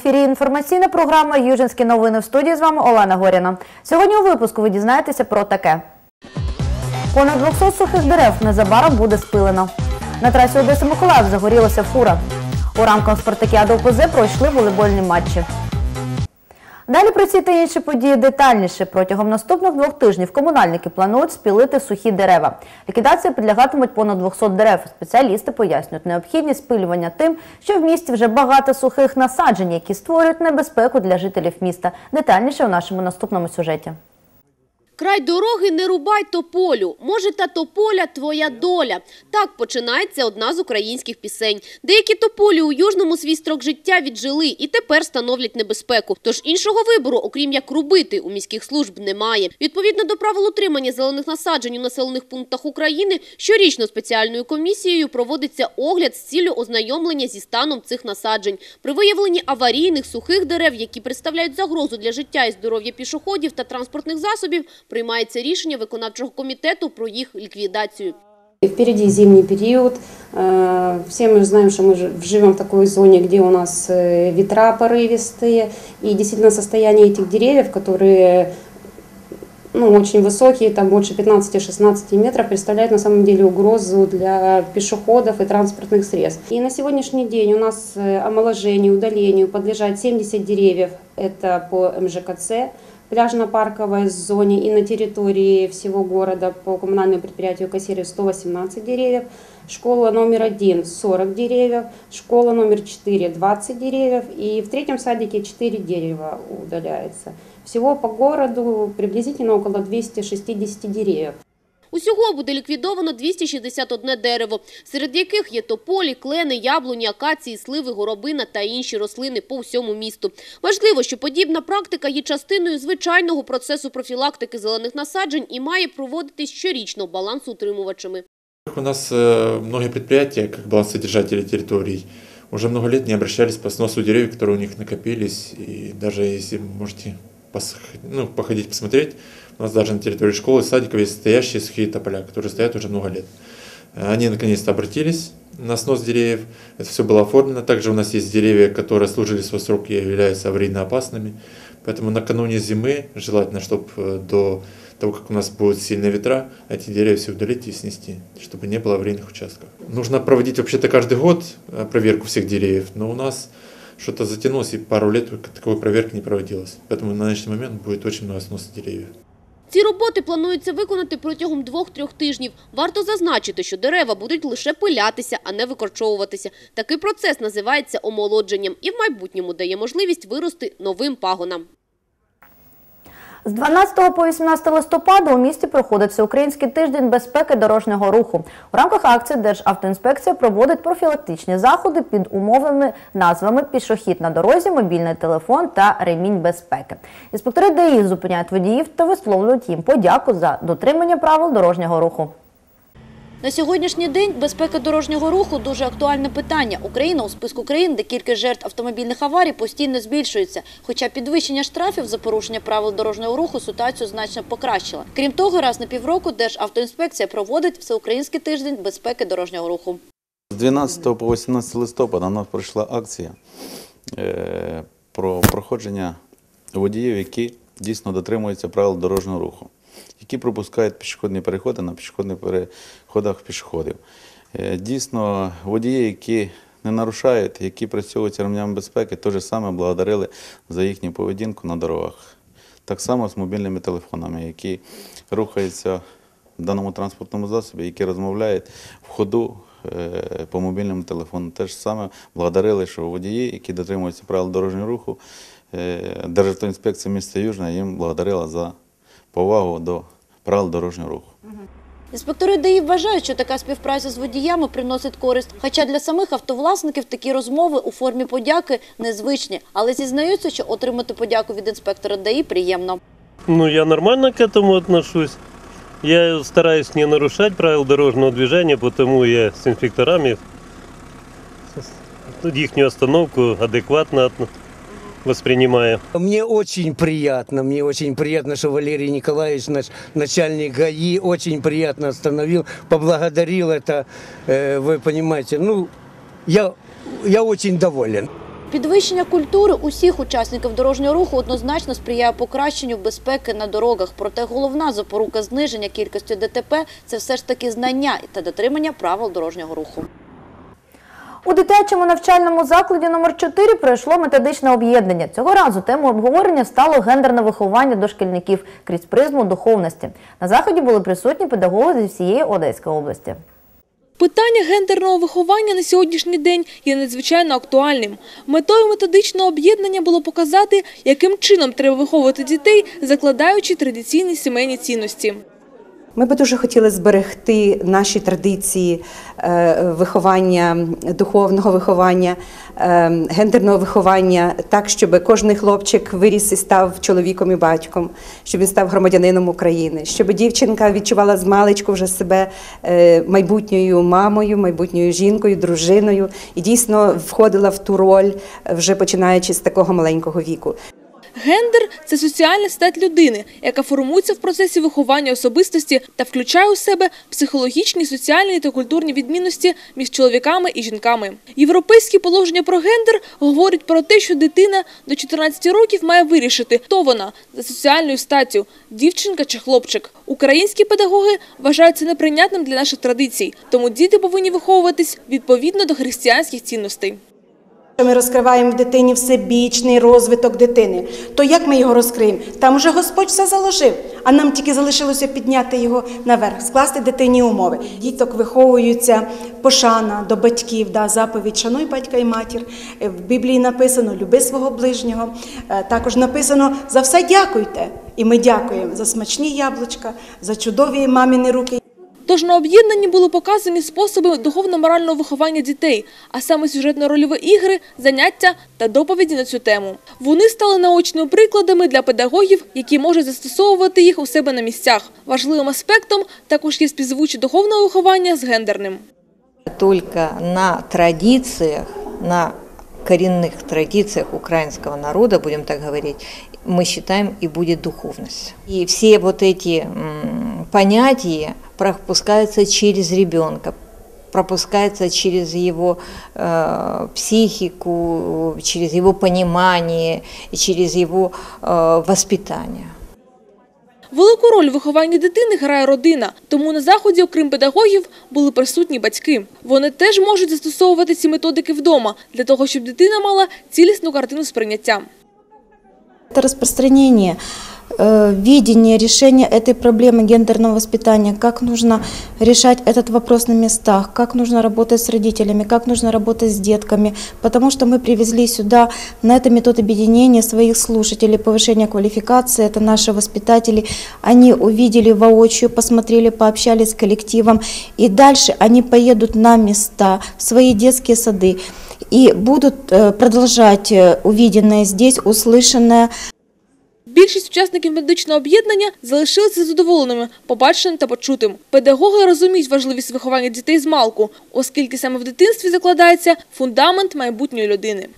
ефірі. Інформаційна програма Южинські новини в студії. З вами Олена Горіна. Сьогодні у випуску ви дізнаєтеся про таке: понад 200 сухих дерев незабаром буде спилено. На трасі Одеса Миколаїв загорілася фура. У рамках спартакіади ОПЗ пройшли волейбольні матчі. Далі про ці та інші події детальніше. Протягом наступних двох тижнів комунальники планують спілити сухі дерева. Ліквідації підлягатимуть понад 200 дерев. Спеціалісти пояснюють необхідність спилювання тим, що в місті вже багато сухих насаджень, які створюють небезпеку для жителів міста. Детальніше у нашому наступному сюжеті. Край дороги не рубай тополю. Може, та тополя твоя доля. Так починається одна з українських пісень. Деякі тополі у Южному свій строк життя віджили і тепер становлять небезпеку. Тож іншого вибору, окрім як рубити, у міських служб немає. Відповідно до правил утримання зелених насаджень у населених пунктах України, щорічно спеціальною комісією проводиться огляд з ціллю ознайомлення зі станом цих насаджень. При виявленні аварійних сухих дерев, які представляють загрозу для життя і здоров'я пішоходів та транспортних засобів, приймається рішення виконавчого комітету про їх ліквідацію. Впереди зимний период. Э, Все мы знаем, что мы жи- живем в такой зоне, где у нас э, ветра порывистые. И действительно состояние этих деревьев, которые ну, очень высокие, там больше 15-16 метров, представляют на самом деле угрозу для пешеходов и транспортных средств. И на сегодняшний день у нас э, омоложению, удалению подлежат 70 деревьев, это по МЖКЦ, Пляжно-парковой зоне и на территории всего города по коммунальному предприятию Кассири 118 деревьев, школа номер один 40 деревьев, школа номер 4 20 деревьев и в третьем садике 4 дерева удаляется. Всего по городу приблизительно около 260 деревьев. Усього буде ліквідовано 261 дерево, серед яких є тополі, клени, яблуні, акації, сливи, горобина та інші рослини по всьому місту. Важливо, що подібна практика є частиною звичайного процесу профілактики зелених насаджень і має проводитись щорічно балансоутримувачами. У нас э, многие предприятия, как балансодержатели территорий, уже много лет не обращались по сносу деревьев, которые у них накопились. И даже если можете ну, походить, посмотреть, у нас даже на территории школы, садиков есть стоящие сухие тополя, которые стоят уже много лет. Э, Они наконец-то обратились на снос деревьев. Это все было оформлено. Также у нас есть деревья, которые служили свой срок и являются аварийно опасными. Поэтому накануне зимы желательно, чтобы до того, как у нас будут сильные ветра, эти деревья все удалить и снести, чтобы не было аварийных участков. Нужно проводить вообще-то каждый год э, проверку всех деревьев, но у нас что-то затянулось и пару лет такой проверки не проводилось. Поэтому на нынешний момент будет очень много сноса деревьев. Ці роботи планується виконати протягом двох-трьох тижнів. Варто зазначити, що дерева будуть лише пилятися, а не викорчовуватися. Такий процес називається омолодженням і в майбутньому дає можливість вирости новим пагонам. З 12 по 18 листопада у місті проходить всеукраїнський тиждень безпеки дорожнього руху. У рамках акції Державтоінспекція проводить профілактичні заходи під умовними назвами Пішохід на дорозі, мобільний телефон та ремінь безпеки. Інспектори ДАІ зупиняють водіїв та висловлюють їм подяку за дотримання правил дорожнього руху. На сьогоднішній день безпека дорожнього руху дуже актуальне питання. Україна у списку країн, де кількість жертв автомобільних аварій постійно збільшується. Хоча підвищення штрафів за порушення правил дорожнього руху ситуацію значно покращила. Крім того, раз на півроку Державтоінспекція проводить всеукраїнський тиждень безпеки дорожнього руху. З 12 по 18 листопада у нас пройшла акція е, про проходження водіїв, які дійсно дотримуються правил дорожнього руху, які пропускають пішохідні переходи на пішохідних переходах пішоходів. Е, Дійсно, водії, які не нарушають, які працюють ремнями безпеки, теж саме благодарили за їхню поведінку на дорогах. Так само з мобільними телефонами, які рухаються в даному транспортному засобі, які розмовляють в ходу е, по мобільному телефону. Те ж саме благодарили, що водії, які дотримуються правил дорожнього руху, е, Державтоінспекція міста Южна їм благодарила за повагу до правил дорожнього руху. Інспектори ДАІ вважають, що така співпраця з водіями приносить користь. Хоча для самих автовласників такі розмови у формі подяки незвичні, але зізнаються, що отримати подяку від інспектора ДАІ приємно. Ну, я нормально к этому отношусь. Я стараюсь не нарушать правил дорожного движения, потому я с инспекторами их остановку адекватно от- воспринимаю. Мне очень приятно, мне очень приятно, что Валерий Николаевич, наш начальник ГАИ, очень приятно остановил, поблагодарил это, э, вы понимаете, ну, я, я очень доволен. Підвищення культури усіх учасників дорожнього руху однозначно сприяє покращенню безпеки на дорогах. Проте головна запорука зниження кількості ДТП – це все ж таки знання та дотримання правил дорожнього руху. У дитячому навчальному закладі номер 4 пройшло методичне об'єднання. Цього разу темою обговорення стало гендерне виховання дошкільників крізь призму духовності. На заході були присутні педагоги зі всієї Одеської області. Питання гендерного виховання на сьогоднішній день є надзвичайно актуальним. Метою методичного об'єднання було показати, яким чином треба виховувати дітей, закладаючи традиційні сімейні цінності. Ми би дуже хотіли зберегти наші традиції е, виховання, духовного виховання, е, гендерного виховання, так, щоб кожен хлопчик виріс і став чоловіком і батьком, щоб він став громадянином України, щоб дівчинка відчувала з маличку вже себе е, майбутньою мамою, майбутньою жінкою, дружиною і дійсно входила в ту роль, вже починаючи з такого маленького віку. Гендер – це соціальна стать людини, яка формується в процесі виховання особистості та включає у себе психологічні, соціальні та культурні відмінності між чоловіками і жінками. Європейські положення про гендер говорять про те, що дитина до 14 років має вирішити, хто вона за соціальною статтю – дівчинка чи хлопчик. Українські педагоги вважають це неприйнятним для наших традицій, тому діти повинні виховуватись відповідно до християнських цінностей. Ми розкриваємо в дитині всебічний розвиток дитини. То як ми його розкриємо? Там уже Господь все заложив, а нам тільки залишилося підняти його наверх, скласти дитині умови. Діток виховуються пошана до батьків, да, заповідь шануй батька і матір. Е, В Біблії написано люби свого ближнього. Е, Також написано за все дякуйте. І ми дякуємо за смачні яблучка, за чудові маміни руки. Тож на об'єднанні були показані способи духовно-морального виховання дітей, а саме сюжетно-рольові ігри, заняття та доповіді на цю тему. Вони стали наочними прикладами для педагогів, які можуть застосовувати їх у себе на місцях. Важливим аспектом також є співзвучі духовного виховання з гендерним. Только на традициях, на коренных традициях украинского народа, будем так говорить, мы считаем и будет духовность. И все вот эти м, понятия пропускаются через ребенка, пропускается через его э, психику, через его понимание, и через его э, воспитание. Велику роль в вихованні дитини грає родина, тому на заході, окрім педагогів, були присутні батьки. Вони теж можуть застосовувати ці методики вдома для того, щоб дитина мала цілісну картину сприйняття. Это распространение э, видения решения этой проблемы гендерного воспитания, как нужно решать этот вопрос на местах, как нужно работать с родителями, как нужно работать с детками, потому что мы привезли сюда на это метод объединения своих слушателей, повышения квалификации, это наши воспитатели, они увидели воочию, посмотрели, пообщались с коллективом, и дальше они поедут на места, в свои детские сады, и будут э, продолжать э, увиденное здесь, услышанное, Більшість учасників медичного об'єднання залишилися задоволеними побаченим та почутим. Педагоги розуміють важливість виховання дітей з малку, оскільки саме в дитинстві закладається фундамент майбутньої людини.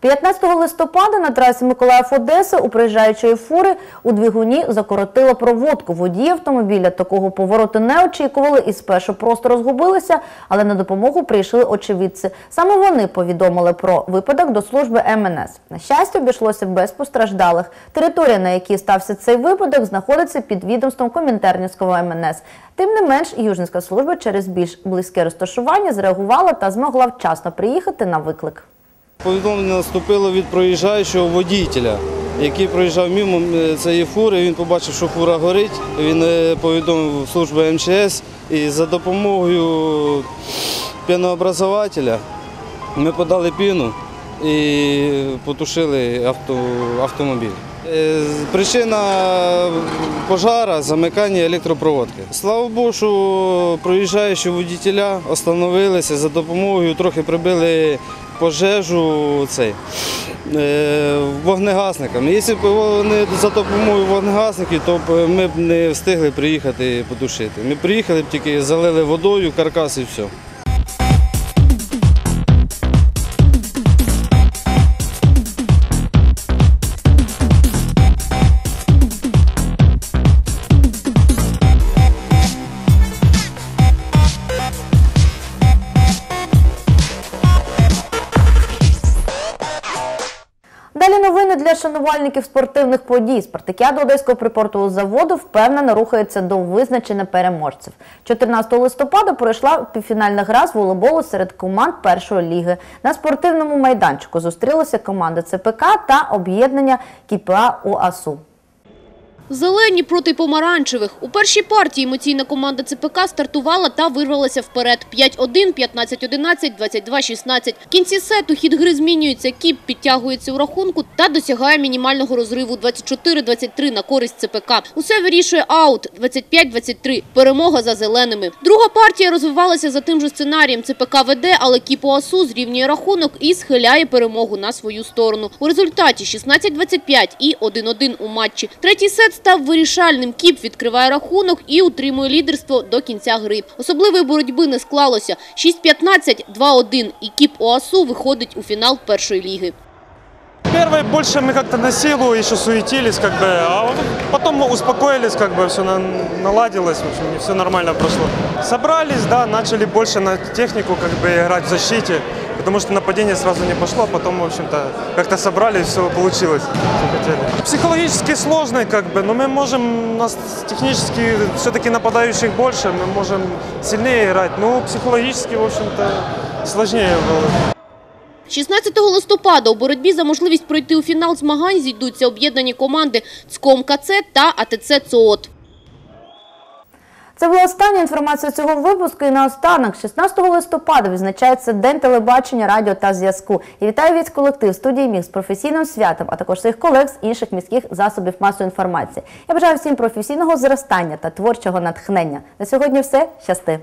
15 листопада на трасі Миколаїв-Одеса у проїжджаючої фури у двигуні закоротила проводку. Водії автомобіля такого повороту не очікували і спершу просто розгубилися, але на допомогу прийшли очевидці. Саме вони повідомили про випадок до служби МНС. На щастя, обійшлося без постраждалих. Територія, на якій стався цей випадок, знаходиться під відомством Комінтернівського МНС. Тим не менш, Южницька служба через більш близьке розташування зреагувала та змогла вчасно приїхати на виклик. Повідомлення наступило від проїжджаючого водителя, який проїжджав мимо е, цієї фури. Він побачив, що фура горить. Він е, повідомив службу МЧС і за допомогою пінообразователя ми подали піну і потушили авто, автомобіль. Е, Причина пожара замикання електропроводки. Слава Богу, що проїжджаючі водителя остановилися за допомогою, трохи прибили пожежу цей, е, вогнегасниками. Якщо б вони за допомогою вогнегасників, то ми б не встигли приїхати потушити. Ми приїхали б тільки залили водою, каркас і все. Для шанувальників спортивних подій. Спартакіада Одеського припортового заводу впевнено рухається до визначення переможців. 14 листопада пройшла півфінальна гра з волейболу серед команд першої ліги. На спортивному майданчику зустрілися команди ЦПК та об'єднання КІПА УАСУ. Зелені проти помаранчевих. У першій партії емоційна команда ЦПК стартувала та вирвалася вперед. 5-1, 15-11, 22-16. В кінці сету хід гри змінюється. Кіп підтягується у рахунку та досягає мінімального розриву 24-23 на користь ЦПК. Усе вирішує аут 25-23. Перемога за зеленими. Друга партія розвивалася за тим же сценарієм. ЦПК веде, але Кіп ОАСУ зрівнює рахунок і схиляє перемогу на свою сторону. У результаті 16-25 і 1-1 у матчі. Третій сет став вирішальним. Кіп відкриває рахунок і утримує лідерство до кінця гри. Особливої боротьби не склалося. 6-15, 2-1 і Кіп ОАСУ виходить у фінал першої ліги. Первой больше мы как-то на силу еще суетились, как бы, а вот потом мы успокоились, как бы все наладилось, в общем, все нормально прошло. Собрались, да, начали больше на технику как бы играть в защите, потому что нападение сразу не пошло, а потом, в общем-то, как-то собрались, все получилось, что хотели. Психологически сложный, как бы, но мы можем, у нас технически все-таки нападающих больше, мы можем сильнее играть, но психологически, в общем-то, сложнее было. 16 листопада у боротьбі за можливість пройти у фінал змагань зійдуться об'єднані команди ЦКОМ та АТЦ ЦООТ. Це була остання інформація цього випуску. І наостанок, 16 листопада, відзначається День телебачення, радіо та зв'язку. І вітаю весь колектив студії Міг з професійним святом, а також своїх колег з інших міських засобів масової інформації. Я бажаю всім професійного зростання та творчого натхнення. На сьогодні все. Щасти!